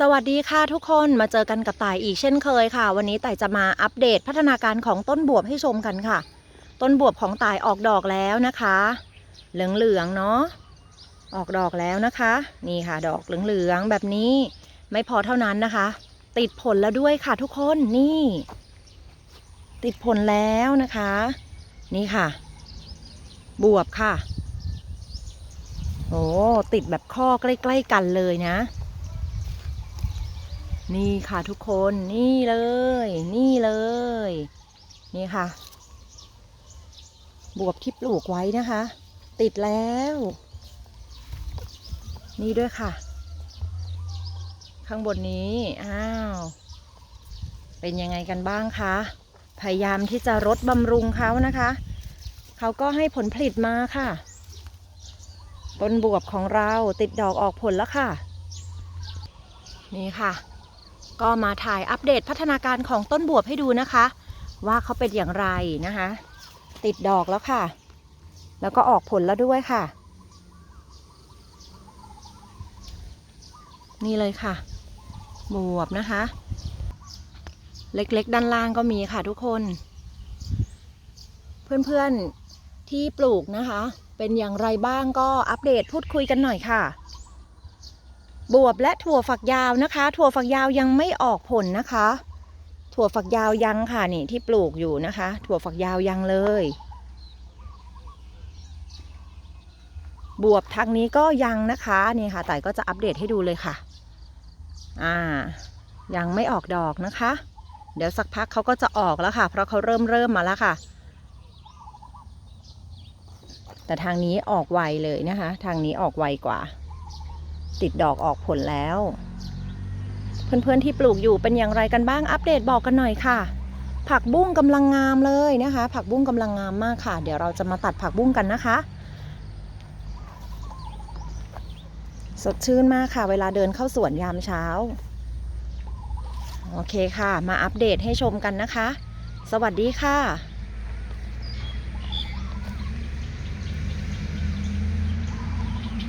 สวัสดีค่ะทุกคนมาเจอกันกับต่ายอีกเช่นเคยค่ะ วันนี้ต่ายจะมาอัปเดตพัฒนาการของต้นบวบให้ชมกันค่ะ ต้นบวบของต่ายออกดอกแล้วนะคะ เหลืองๆเนาะออกดอกแล้วนะคะ นี่ค่ะ ดอกเหลืองๆแบบนี้ไม่พอเท่านั้นนะคะ ติดผลแล้วด้วยค่ะทุกคนนี่ ติดผลแล้วนะคะ นี่ค่ะ บวบค่ะ โอ้ติดแบบข้อใกล้ ๆ กันเลยนะ นี่ค่ะทุกคนนี่เลย นี่เลย นี่ค่ะ บวบที่ปลูกไว้นะคะ ติดแล้ว นี่ด้วยค่ะ ข้างบนนี้ อ้าว เป็นยังไงกันบ้างคะ พยายามที่จะรดบำรุงเขานะคะ เขาก็ให้ผลผลิตมาค่ะ ต้นบวบของเราติดดอกออกผลแล้วค่ะ นี่ค่ะ ก็มาถ่ายอัปเดตพัฒนาการของต้นบวบให้ดูนะคะ ว่าเขาเป็นอย่างไรนะคะ ติดดอกแล้วค่ะ แล้วก็ออกผลแล้วด้วยค่ะ นี่เลยค่ะ บวบนะคะ เล็กๆ ด้านล่างก็มีค่ะทุกคน เพื่อนๆที่ปลูกนะคะ เป็นอย่างไรบ้างก็อัปเดตพูดคุยกันหน่อยค่ะ บวบและถั่วฝักยาวนะคะ ถั่วฝักยาวยังไม่ออกผลนะคะ ถั่วฝักยาวยังค่ะนี่ที่ปลูกอยู่นะคะ ถั่วฝักยาวยังเลย บวบทางนี้ก็ยังนะคะนี่ค่ะแต่ก็จะอัปเดตให้ดูเลยค่ะ อ่า ยังไม่ออกดอกนะคะ เดี๋ยวสักพักเขาก็จะออกแล้วค่ะ เพราะเขาเริ่มเริ่มมาแล้วค่ะ แต่ทางนี้ออกไวเลยนะคะ ทางนี้ออกไวกว่า ติดดอกออกผลแล้ว เพื่อนๆที่ปลูกอยู่เป็นอย่างไรกันบ้างอัปเดตบอกกันหน่อยค่ะ ผักบุ้งกำลังงามเลยนะคะ ผักบุ้งกำลังงามมากค่ะ เดี๋ยวเราจะมาตัดผักบุ้งกันนะคะ สดชื่นมากค่ะ เวลาเดินเข้าสวนยามเช้า โอเคค่ะ มาอัปเดตให้ชมกันนะคะ สวัสดีค่ะ